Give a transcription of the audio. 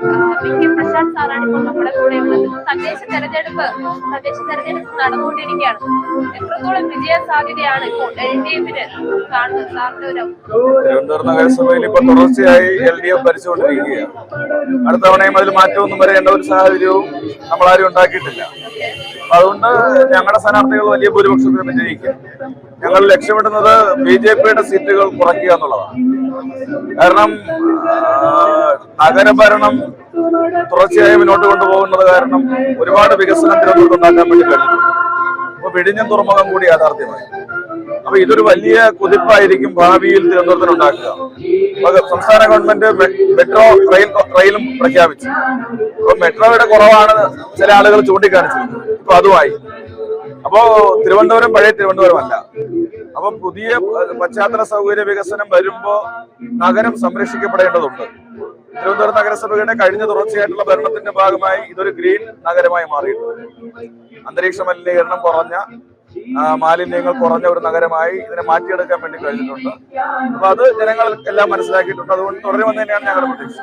P K Prashant സാറാണ് ഇപ്പോൾ നമ്മുടെ കൂടെ ഉള്ളത്. തദ്ദേശ തെരഞ്ഞെടുപ്പ് തദ്ദേശ തെരഞ്ഞെടുപ്പ് നടന്നുകൊണ്ടിരിക്കുകയാണ്. എത്രത്തോളം വിജയ സാധ്യതയാണ് ഇപ്പോൾ എൽ ഡി എഫിന് കാണുന്നത്? സാറിന്റെ ഒരു തിരുവനന്തപുരം നഗരസഭയിൽ ഇപ്പൊ തുടർച്ചയായി എൽ ഡി എഫ് ഭരിച്ചുകൊണ്ടിരിക്കുകയാണ്. അടുത്ത തവണയും അതിൽ മാറ്റമൊന്നും വരേണ്ട ഒരു സാഹചര്യവും നമ്മളാരും ഉണ്ടാക്കിയിട്ടില്ല. അതുകൊണ്ട് ഞങ്ങളുടെ സ്ഥാനാർത്ഥികൾ വലിയ ഭൂരിപക്ഷത്തിൽ വിജയിക്കും ഞങ്ങൾ ലക്ഷ്യമിടുന്നത് ബി ജെ പിയുടെ സീറ്റുകൾ കുറയ്ക്കുക എന്നുള്ളതാണ്. കാരണം നഗരഭരണം തുടർച്ചയായി മുന്നോട്ട് കൊണ്ടുപോകുന്നത് കാരണം ഒരുപാട് വികസനം തിരുവനന്തപുരത്തുണ്ടാക്കാൻ വേണ്ടി കഴിഞ്ഞിട്ടുണ്ട് അപ്പൊ വിഴിഞ്ഞം തുറമുഖം കൂടി യാഥാർത്ഥ്യമായി. അപ്പൊ ഇതൊരു വലിയ കുതിപ്പായിരിക്കും ഭാവിയിൽ തിരുവനന്തപുരത്തിന് ഉണ്ടാക്കുക. അപ്പൊ സംസ്ഥാന ഗവൺമെന്റ് മെട്രോ റെയിൽ റെയിലും പ്രഖ്യാപിച്ചു. അപ്പൊ മെട്രോയുടെ കുറവാണ് ചില ആളുകൾ ചൂണ്ടിക്കാണിച്ചത് ഇപ്പൊ അതുമായി. അപ്പോ തിരുവനന്തപുരം പഴയ തിരുവനന്തപുരമല്ല. അപ്പൊ പുതിയ പശ്ചാത്തല സൗകര്യ വികസനം വരുമ്പോ നഗരം സംരക്ഷിക്കപ്പെടേണ്ടതുണ്ട്. തിരുവനന്തപുരം നഗരസഭയുടെ കഴിഞ്ഞ തുടർച്ചയായിട്ടുള്ള ഭരണത്തിന്റെ ഭാഗമായി ഇതൊരു ഗ്രീൻ നഗരമായി മാറിയിട്ടുണ്ട്. അന്തരീക്ഷ മലിനീകരണം കുറഞ്ഞ മാലിന്യങ്ങൾ കുറഞ്ഞ ഒരു നഗരമായി ഇതിനെ മാറ്റിയെടുക്കാൻ വേണ്ടി കഴിഞ്ഞിട്ടുണ്ട്. അപ്പൊ അത് ജനങ്ങൾ എല്ലാം മനസ്സിലാക്കിയിട്ടുണ്ട്. അതുകൊണ്ട് തുടരുമെന്ന് തന്നെയാണ് ഞങ്ങളുടെ പ്രതീക്ഷ.